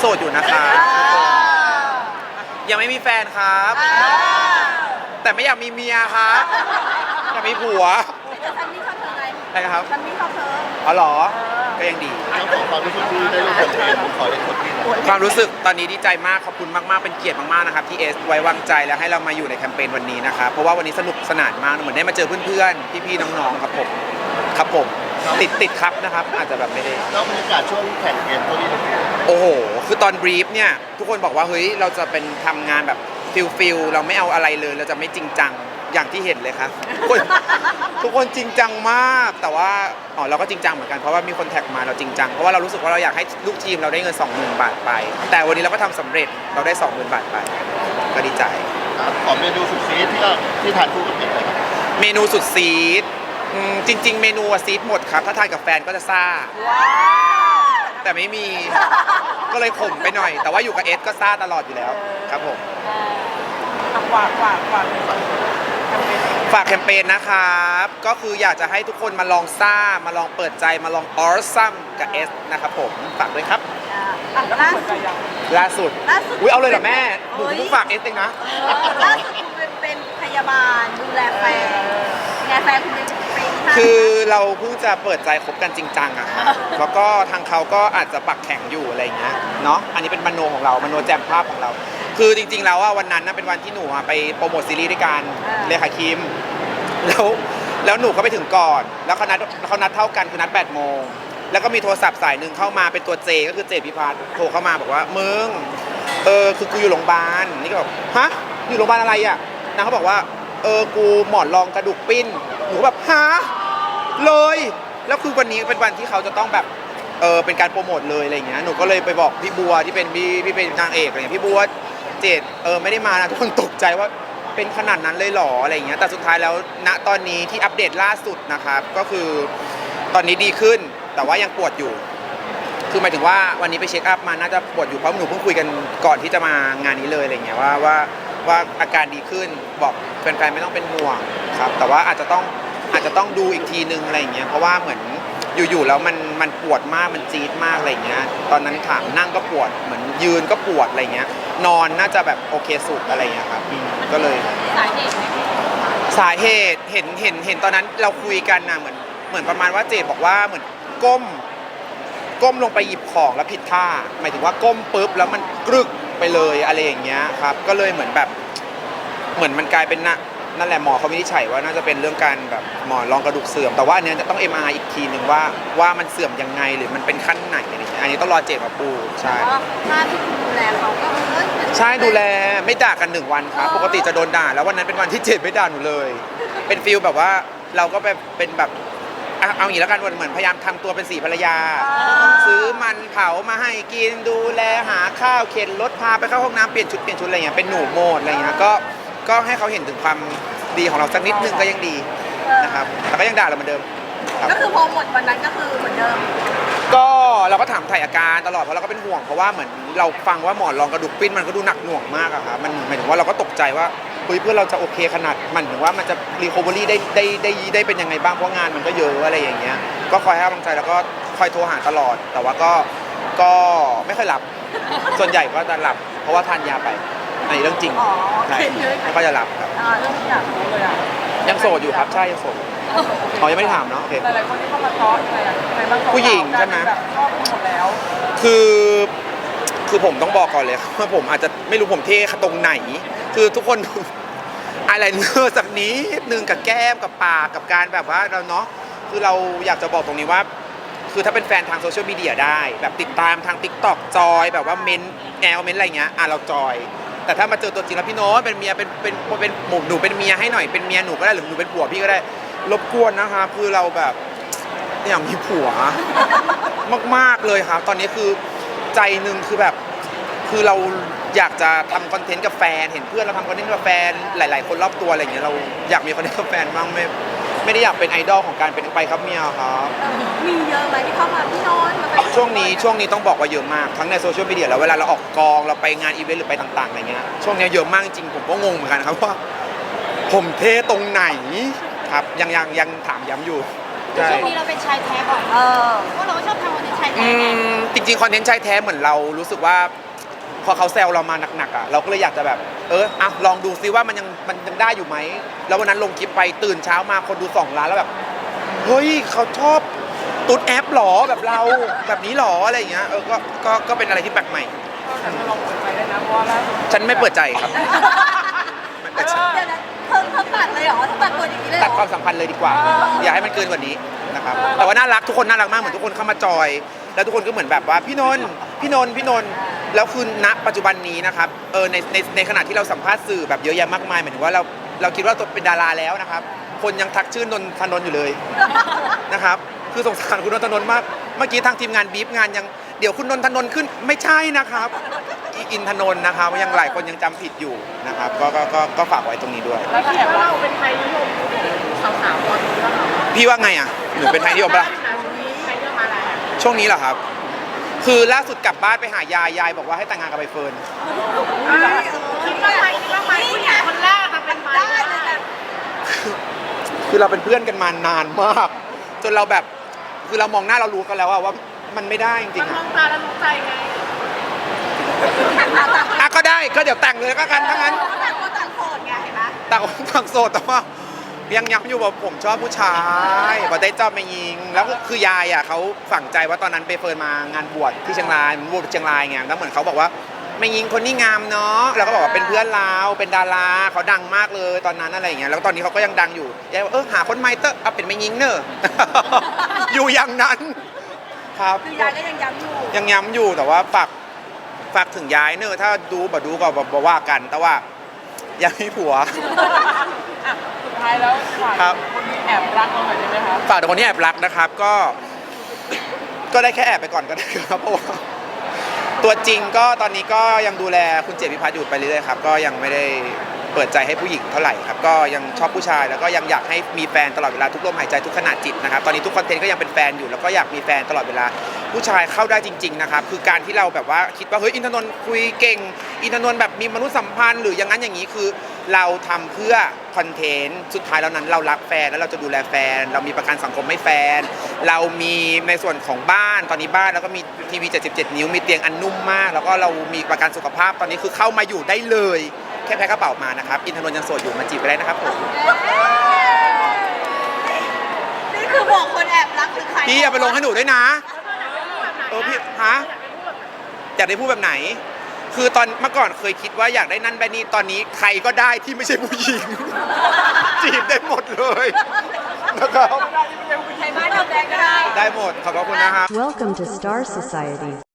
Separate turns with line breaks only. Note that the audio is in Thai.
โสดอยู่นะคะ ยังไม่มีแฟนครับ แต่ไม่อยากมีเมียครับอยากมีผัว
แต่ฉันไม่ชอบเธอไง
ใช่ครับ
ฉันไม่ชอบเธอ
อ๋อเหรอ ก็ยังดี
เจ้าของความรู้สึกที่ได้ร่วมแคมเปญผมขอเรียนคนที่หน่อย
ความรู้สึกตอนนี้ดีใจมากขอบคุณมากๆเป็นเกียรติมากๆนะครับที่เอสไว้วางใจและให้เรามาอยู่ในแคมเปญวันนี้นะครับเพราะว่าวันนี้สนุกสนานมากเหมือนได้มาเจอเพื่อนๆพี่ๆน้องๆครับผมครับผม ติดติดครับนะครับ อาจจะแบบไม่ได้
แล้วบรรยากาศช่วงแข่งเกมตัวนี้
โอ้โห คือตอนบรีฟเนี่ย ทุกคนบอกว่า เฮ้ย เราจะเป็นทำงานแบบฟิลฟิลเราไม่เอาอะไรเลย เราจะไม่จริงจัง อย่างที่เห็นเลยครับทุกคนทุกคนจริงจังมาก แต่ว่า อ๋อ เราก็จริงจังเหมือนกัน เพราะว่ามีคนแท็กมาเราจริงจัง เพราะว่าเรารู้สึกว่าเราอยากให้ลูกทีมเราได้เงิน 20,000 บาทไป แต่วันนี้เราก็ทำสำเร็จ เราได้ 20,000 บาทไป ก็ดีใจ
ขอเมนูสุดซีดที่เราที่ทานคู่กับเด็กเลยครับ
เมนูสุดซีด อืมจริง ๆ เมนูอะซีดหมดครับ ถ้าทานกับแฟนก็จะซ่าแต่ไม่มี ก็เลยขมไปหน่อย แต่ว่าอยู่กับเอสก็ซ่าตลอดอยู่แล้วครับผม
ฝากฝากฝากแคมเปญ
ฝากแคมเปญนะครับ ก็คืออยากจะให้ทุกคนมาลองซ่า มาลองเปิดใจ มาลองออร์ซัมกับเอสนะครับผม ฝากด้วยครับ
อะแล้ว
ล่า
เปิดใจ
สุด
ยัง
ล่าสุด
ล่าสุด
อุ้ยเอาเลยเหรอแม่หนู
เฮ้ย
เพิ่งฝากเอสเองนะ
เออล่าสุดคุณเป็นเป็นพยาบาลดูแลแฟนไงแฟนคุณเป็นเป็น
คือเราเพิ่งจะเปิดใจคบกันจริงจังอะครับแล้วก็ทางเขาก็อาจจะปักแข็งอยู่อะไรอย่างเงี้ยเนาะอันนี้เป็นมโนของเรามโนแจมภาพของเรา คือจริง ๆ แล้วว่าวันนั้นน่ะเป็นวันที่หนูอะไปโปรโมทซีรีส์ด้วยกันเลขาคิม แล้วแล้วหนูก็ไปถึงก่อน แล้วเขานัดเขานัดเท่ากันคือนัด8โมงแล้วก็มีโทรศัพท์สายหนึ่งเข้ามาเป็นตัวเจก็คือเจดพิพัฒน์โทรเข้ามาบอกว่ามึงเออคือกูอยู่โรงพยาบาลนี่ก็บอกฮะอยู่โรงพยาบาลอะไรอะนางเขาบอกว่าเออกูหมอนรองกระดูกปิ้น หนูก็แบบฮะเลย แล้วคือวันนี้เป็นวันที่เขาจะต้องแบบเออเป็นการโปรโมทเลยอะไรเงี้ยหนูก็เลยไปบอกพี่บัวที่เป็นพี่พี่เป็นนางเอกอะไรอย่างเงี้ยพี่บัวเจดเออไม่ได้มานะทุกคนตกใจว่าเป็นขนาดนั้นเลยหรออะไรเงี้ยแต่สุดท้ายแล้วณตอนนี้ที่อัปเดตล่าสุดนะครับก็คือตอนนี้ดีขึ้นแต่ว่ายังปวดอยู่ คือหมายถึงว่าวันนี้ไปเช็คอัพมาน่าจะปวดอยู่เพราะหนูเพิ่งคุยกันก่อนที่จะมางานนี้เลยอะไรเงี้ยว่าว่า ว่าอาการดีขึ้นบอกแฟนๆไม่ต้องเป็นห่วงครับ แต่ว่าอาจจะต้องอาจจะต้องดูอีกทีนึงอะไรเงี้ยเพราะว่าเหมือนอยู่ๆแล้วมันมันปวดมากมันจี๊ดมากอะไรเงี้ย ตอนนั้นถามนั่งก็ปวดเหมือนยืนก็ปวดอะไรเงี้ย นอนน่าจะแบบโอเคสุดอะไรเงี้ยครับอืมก็เลย
สาเหตุไหม
สาเหตุเห็นเห็นเห็นตอนนั้นเราคุยกันนะเหมือนเหมือนประมาณว่าเจดบอกว่าเหมือนก้ม ก้มลงไปหยิบของแล้วผิดท่า หมายถึงว่าก้มปุ๊บแล้วมันกรึก ไปเลยอะไรอย่างเงี้ยครับ ก็เลยเหมือนแบบ เหมือนมันกลายเป็นนะนั่นแหละหมอเขาวินิจฉัยว่าน่าจะเป็นเรื่องการแบบหมอนรองกระดูกเสื่อม แต่ว่าอันเนี้ยจะต้อง MRI อีกทีหนึ่งว่าว่ามันเสื่อมยังไงหรือมันเป็นขั้นไหนอะไรเงี้ยอันนี้ต้องรอเจดมาปูใช่
เพราะว่าภาพที่คุณดูแลเขาก็เอ้ยเหมือน
ใช่ดูแลไม่ด่ากันหนึ่งวันครับปกติจะโดนด่า แล้ววันนั้นเป็นวันที่เจดไม่ด่าหนูเลย เป็นฟิลแบบว่าเราก็แบบเป็นแบบ อะเอาอย่างนี้แล้วกันเหมือนพยายามทำตัวเป็นสีภรรยา ซื้อมันเผามาให้กินดูแลหาข้าวเข็นรถพาไปเข้าห้องน้ำเปลี่ยนชุดเปลี่ยนชุดอะไรเงี้ยเป็นหนูโหมดอะไรเงี้ยก็ก็ให้เขาเห็นถึงความดีของเราสักนิดนึงก็ยังดีนะครับแต่ก็ยังด่าเราเหมือนเดิมครับ
ก็คือพอหมดวันนั้นก็คือเหมือนเดิม
ก็เราก็ถามถ่ายอาการตลอดเพราะเราก็เป็นห่วงเพราะว่าเหมือนเราฟังว่าหมอนรองกระดูกปิ้นมันก็ดูหนักหน่วงมากอะครับมันหมายถึงว่าเราก็ตกใจว่า เฮ้ยเพื่อนเราจะโอเคขนาดมันถึงว่ามันจะรีคอเวอรี่ได้ได้ได้ได้เป็นยังไงบ้างเพราะงานมันก็เยอะอะไรอย่างเงี้ยก็คอยให้กำลังใจแล้วก็คอยโทรหาตลอด แต่ว่าก็ก็ไม่ค่อยหลับ ส่วนใหญ่ก็จะหลับ เพราะว่าทานยาไปอันนี้เรื่องจริง
อ๋อ
ใช่
เห็นเลย
แล้วก็จะหลับครับ
อ่าเรื่องที่อยากรู้เลยอะ
ยังโสดอยู่ครับใช่ยังโสดอ๋อยังไม่ได้ถามเนาะโอเค
หลายๆคนที่เข้ามาซ้อนอะไรอะอะไรบ้าง
ผู้หญิงใช่ไหม
แบบชอบไปหมดแล้ว
คือ คือผมต้องบอกก่อนเลยว่าผมอาจจะไม่รู้ผมเท่ตรงไหน คือทุกคนอะไรเนอร์สักนิดนึงกับแก้มกับปากกับการแบบว่าเราเนาะคือเราอยากจะบอกตรงนี้ว่า คือถ้าเป็นแฟนทางโซเชียลมีเดียได้ แบบติดตามทาง t ิ k t o k จอยแบบว่าเมนแอลเมนอะไรเงี้ยอะเราจอย แต่ถ้ามาเจอตัวจริงแล้วพี่โน้ตเป็นเมียเป็นเป็นเป็นหมูหนูเป็นเมียให้หน่อยเป็นเมียหนูก็ได้หรือหนูเป็นผัวพี่ก็ได้รบกวนนะคะคือเราแบบอยากมีผัว มากๆเลยครับ ตอนนี้คือ ใจหนึ่งคือแบบ คือเราอยากจะทำคอนเทนต์กับแฟน เห็นเพื่อนเราทำคอนเทนต์กับแฟน หลาย ๆ คนรอบตัวอะไรอย่างเงี้ยเราอยากมีคอนเทนต์กับแฟนบ้างไม่ไม่ได้อยากเป็นไอดอลของการเป็นไปครับเมียครับ
มีเยอะไหมที่เข้ามาพี่โนนท์มาเป็น
ช่วงนี้ช่วงนี้ต้องบอกว่าเยอะมากทั้งในโซเชียลมีเดียแล้วเวลาเราออกกองเราไปงานอีเวนต์หรือไปต่างๆอะไรเงี้ยช่วงนี้เยอะมากจริงผมก็งงเหมือนกันครับว่า ผมเท่ตรงไหนครับยังยังยังถามย้ำอยู่ ใช่
ช่วงนี้เราเป็นชายแท้บ่อย
เออ
เพราะเราก็ชอบทำคอนเทนต์ชาย
อื
แท้ไง
มจริงๆคอนเทนต์ชายแท้เหมือนเรารู้สึกว่า พอเขาแซวเรามาหนักๆอะเราก็เลยอยากจะแบบ เอออะลองดูซิว่ามันยังมันยังได้อยู่ไหมแล้ววันนั้นลงคลิปไปตื่นเช้ามาคนดูสองล้านแล้วแบบเฮ้ยเขาชอบตุ๊ดแอปหรอแบบเราแบบนี้หรออะไรอย่างเงี้ยเออก็ก็ก็เป็นอะไรที่แปลกใหม่
แต่เราลองเปิดใจได้นะเพราะว่าล่าสุด
ฉันไม่เปิดใจครับไม่เปิดใจ
เดี๋ยวนะ เพิ่งเพิ่งตัดเลยเหรอเพิ่งตัดตัวอย่างนี้เลยเหร
ตัด
อ
ความสัมพันธ์เลยดีกว่าอย่าให้มันเกินกว่านี้นะครับ แต่ว่าน่ารักทุกคนน่ารักมากเหมือนทุกคนเข้ามาจอย แล้วทุกคนก็เหมือนแบบว่าพี่นนท์พี่นนท์พี่นนท์แล้วคือณปัจจุบันนี้นะครับเออในในในขณะที่เราสัมภาษณ์สื่อแบบเยอะแยะมากมายหมายถึงว่าเราเราคิดว่าตัวเป็นดาราแล้วนะครับ คนยังทักชื่อนนทนนท์อยู่เลยนะครับคือสงสารคุณนนทนนท์มากเมื่อกี้ทางทีมงานบีฟงานยังเดี๋ยวคุณนนทนนท์ขึ้นไม่ใช่นะครับ อีอินทนนท์นะครับยังหลายคนยังจำผิดอยู่นะครับก็ก็ก็ก็ฝากไว้ตรงนี้ด้วย
แล้วก็แอบว่าเราเป็นไทยนิยมสาวๆตอนนี้แล้วเหรอ
พี่ว่าไงอะหนูเป็นไทยนิยมปะล่ะ
ช่วงนี้ไทยนิยมอะไรอะ
ช่วงนี้เหรอครับ คือล่าสุดกลับบ้านไปหายายยายบอกว่าให้แต่งงานกับใบเฟิร์น
คิดว่าไทยคิดว่าไทยผู้หญิงคนแรกจะเป็นไทย
ได้เลยนะ
คือเราเป็นเพื่อนกันมานานมาก จนเราแบบ คือเรามองหน้าเรารู้กันแล้วอะว่ามันไม่ได้จริงๆ
ม
อะ
องตาแล้วรู้ใจไง
อะก็ได้ก็เดี๋ยวแต่งเลยก็กันถ้างั้น
ต่างคนต่างโสดไงเห็นไหม
แต่ว่าฝั่งโสดแต่ว่ายังย้ำอยู่ว่าผมชอบผู้ชายก็ได้จอบมายิง แล้วคือยายอะเขาฝังใจว่าตอนนั้นไปเฟิร์นมางานบวชที่เชียงรายบวชเชียงรายไงแล้วเหมือนเขาบอกว่าไม่ยิงคนนี้งามเนาะแล้วก็บอกว่าเป็นเพื่อนเราเป็นดาราเขาดังมากเลยตอนนั้นอะไรอย่างเงี้ยแล้วตอนนี้เขาก็ยังดังอยู่ยายบอกเออหาคนใหม่เตอะเอาเป็นไม่ยิงเนอะ อยู่อย่างนั้น ครับ
คือยายก็ยังย้ำอยู่
ยังย้ำอยู่แต่ว่าฝาก ฝากถึงยายเนอะถ้าดูบ่ดูก็บ่ว่ากัน แต่ว่ายังมีผัว
อะสุดท้ายแล้วฝ่าย
ครับ
คนนี้แอบรักเราหน่อยได้ไหมคะ
ฝากถึงคนที่แอบรักนะครับก็ ก็ได้แค่แอบไปก่อนก็ได้ครับเพราะว่าตัวจริงก็ตอนนี้ก็ยังดูแลคุณเจมิพัฒน์อยู่ไปเรื่อยๆครับก็ยังไม่ได้เปิดใจให้ผู้หญิงเท่าไหร่ครับก็ยังชอบผู้ชายแล้วก็ยังอยากให้มีแฟนตลอดเวลาทุกลมหายใจทุกขณะจิตนะครับตอนนี้ทุกคอนเทนต์ก็ยังเป็นแฟนอยู่แล้วก็อยากมีแฟนตลอดเวลา ผู้ชายเข้าได้จริง ๆ นะครับ คือการที่เราแบบว่าคิดว่าเฮ้ยอินทนนท์คุยเก่ง อินทนนท์แบบมีมนุษยสัมพันธ์หรืออย่างนั้นอย่างนี้คือ เราทำเพื่อคอนเทนต์สุดท้ายแล้วนั้นเรารักแฟนแล้วเราจะดูแลแฟน เรามีประกันสังคมให้แฟน เรามีในส่วนของบ้านตอนนี้บ้านแล้วก็มีทีวี 77 นิ้วมีเตียงอันนุ่มมาก แล้วก็เรามีประกันสุขภาพตอนนี้คือเข้ามาอยู่ได้เลย แค่แพ็คกระเป๋ามานะครับอินทนนท์ยังโสดอยู่มาจีบไปได้นะครับผม
นี่คือบอกคนแอบรักหรือใคร
พี่อย่าไปลงให้หนูด้วยนะ เออพี่ฮะอยากได้พูดแบบไหน คือตอนเมื่อก่อนเคยคิดว่าอยากได้นั่นแบบนี้ตอนนี้ใครก็ได้ที่ไม่ใช่ผู้หญิง จีบได้หมดเลยนะครับ
ใครบ้านดำแดงก็ได้
ได้หมดขอบพระคุณนะครับ
Welcome to Star Society.